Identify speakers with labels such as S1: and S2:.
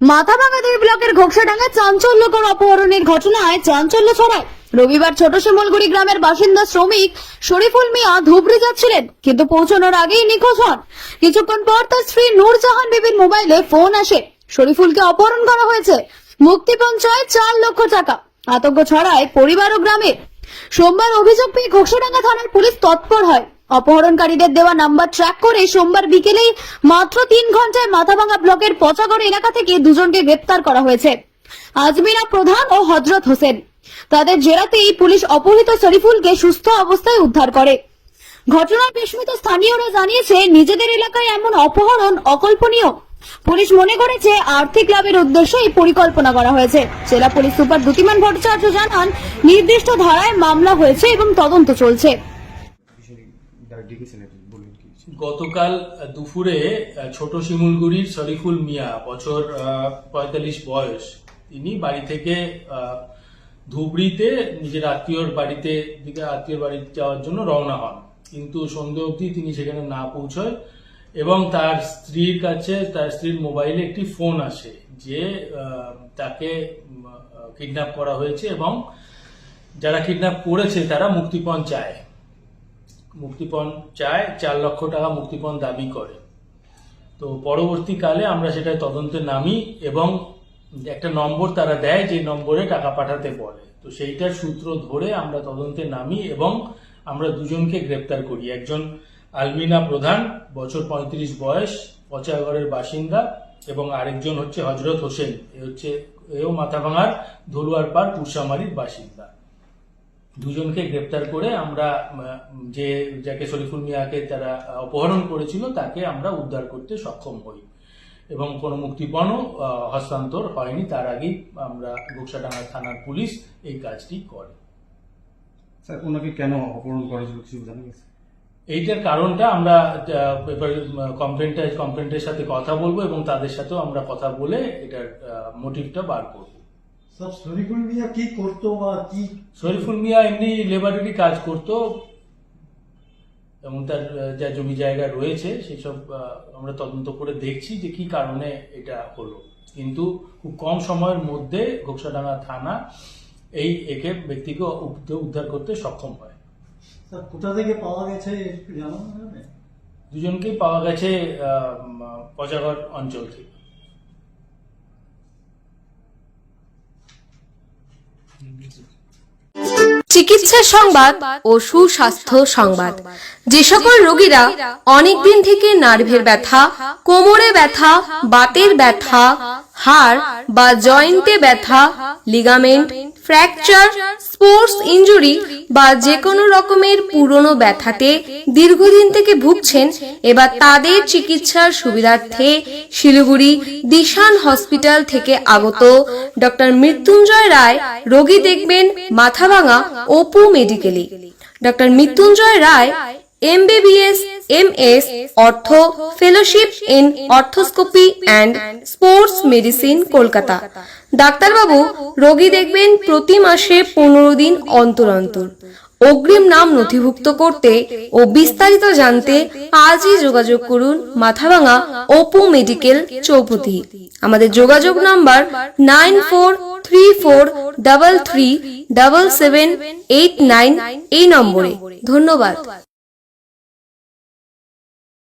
S1: মাথাভাঙা দুই ব্লকের ঘোকসাডাঙ্গা চাঞ্চল্যকর অপহরণের ঘটনায় চাঞ্চল্য ছড়ায়। রবিবার ছোট শিমলগুড়ি গ্রামের বাসিন্দা শ্রমিক শরীফুল মিয়া ধুবড়ি যাচ্ছিলেন, কিন্তু পৌঁছানোর আগেই নিখোঁজ হন। কিছুক্ষণ পর তার স্ত্রী নূরজাহান বিবির মোবাইলে ফোন আসে। শরীফুলকে অপহরণ করা হয়েছে। মুক্তিপণ চায় চার লক্ষ টাকা। আতঙ্ক ছড়ায় পরিবার ও গ্রামের। সোমবার অভিযোগ পেয়ে ঘোকসাডাঙ্গা থানার পুলিশ তৎপর হয়। অপহরণকারীদের দেওয়া নাম্বার ট্র্যাক করে সোমবার বিকেলেই মাত্র তিন ঘন্টায় মাথাভাঙা ব্লকের পচাগড় এলাকা থেকে দুজনকে গ্রেপ্তার করা হয়েছে। আজমিরা প্রধান ও হজরত হোসেন। তাদের জেরাতেই পুলিশ অপহৃত শরীফুলকে সুস্থ অবস্থায় উদ্ধার করে। ঘটনার বিস্মিত স্থানীয়রা জানিয়েছে, নিজেদের এলাকায় এমন অপহরণ অকল্পনীয়। পুলিশ মনে করেছে, আর্থিক লাভের উদ্দেশ্যে এই পরিকল্পনা করা হয়েছে। জেলা পুলিশ সুপার দ্যুতিমান ভট্টাচার্য জানান, নির্দিষ্ট ধারায় মামলা হয়েছে এবং তদন্ত চলছে।
S2: গতকাল দুপুরে ছোট শিমুলগুড়ির শরীফুল মিয়া, বছর পঁয়তাল্লিশ বয়স, তিনি বাড়ি থেকে ধুবড়িতে নিজের আত্মীয়র বাড়িতে দিকে আত্মীয়র বাড়ি যাওয়ার জন্য রওনা হন। কিন্তু সন্ধ্যে অবধি তিনি সেখানে না পৌঁছয় এবং তার স্ত্রীর কাছে, তার স্ত্রীর মোবাইলে একটি ফোন আসে যে তাকে কিডন্যাপ করা হয়েছে এবং যারা কিডন্যাপ করেছে তারা মুক্তিপণ চায়। মুক্তিপণ চায়, চার লক্ষ টাকা মুক্তিপণ দাবি করে। তো পরবর্তীকালে আমরা সেটা তদন্তে নামি এবং একটা নম্বর তারা দেয় যে নম্বরে টাকা পাঠাতে বলে। তো সেইটার সূত্র ধরে আমরা তদন্তে নামি এবং আমরা দুজনকে গ্রেপ্তার করি। একজন আলমিনা প্রধান, বছর পঁয়ত্রিশ বয়স, পচাগড়ের বাসিন্দা এবং আরেকজন হচ্ছে হজরত হোসেন। এ হচ্ছে, এও মাথাভাঙার পাড় পুরসামারির বাসিন্দা। দুজনকে গ্রেপ্তার করে আমরা যে যাকে শরীফুল মিয়াকে তারা অপহরণ করেছিল তাকে আমরা উদ্ধার করতে সক্ষম হই। এবং কোনো মুক্তিপণও হস্তান্তর হয়নি। তার আগেই আমরা গোকসাডাঙ্গা থানার পুলিশ এই কাজটি করে।
S3: স্যার ওনাকে কেন অপহরণ করা হয়েছিল কিছু জানা গেছে?
S2: এইটার কারণটা আমরা পেপার কমপ্লেন্টের কমপ্লেন্টের সাথে কথা বলব এবং তাদের সাথেও আমরা কথা বলে এটার মোটিভটা বার করব।
S4: সব শরীফুল মিয়া কি করতো বা কি
S2: শরীফুল মিয়া এমনি লেবারেটরি কাজ করত এবং তার যা জমি জায়গা রয়েছে সেসব আমরা তদন্ত করে দেখছি যে কি কারণে এটা হলো। কিন্তু খুব কম সময়ের মধ্যে ঘোকসাডাঙ্গা থানা এই একে ব্যক্তিকে উদ্ধার- করতে সক্ষম হয়।
S4: কোথা থেকে পাওয়া গেছে
S2: দুজনকেই পাওয়া গেছে পচাগড় অঞ্চল থেকে।
S5: চিকিৎসা সংবাদ ও সুস্বাস্থ্য সংবাদ। যে সকল রোগীরা অনেকদিন থেকে নার্ভের ব্যথা, কোমরে ব্যথা, বাতের ব্যথা, হাড় বা জয়েন্টে ব্যথা লিগামেন্ট ফ্র্যাকচার স্পোর্টস ইনজুরি বা যে কোনো রকমের পুরনো ব্যথাতে দীর্ঘদিন থেকে ভুগছেন, এবার তাদের চিকিৎসার সুবিধার্থে শিলিগুড়ি দিশান হসপিটাল থেকে আগত ডক্টর মৃত্যুঞ্জয় রায় রোগী দেখবেন মাথাভাঙা অপু মেডিকেলে। Doctor Mrityunjay Roy MBBS MS ortho fellowship in arthroscopy and sports medicine Kolkata ডাক্তারবাবু, রোগী দেখবেন প্রতি মাসে পনেরো দিন অন্তর অন্তর। অগ্রিম নাম নথিভুক্ত করতে ও বিস্তারিত জানতে আজই যোগাযোগ করুন মাথাভাঙা অপু মেডিকেল চৌপতি। আমাদের যোগাযোগ number nine four three four double three double seven eight nine এই নম্বরে। ধন্যবাদ।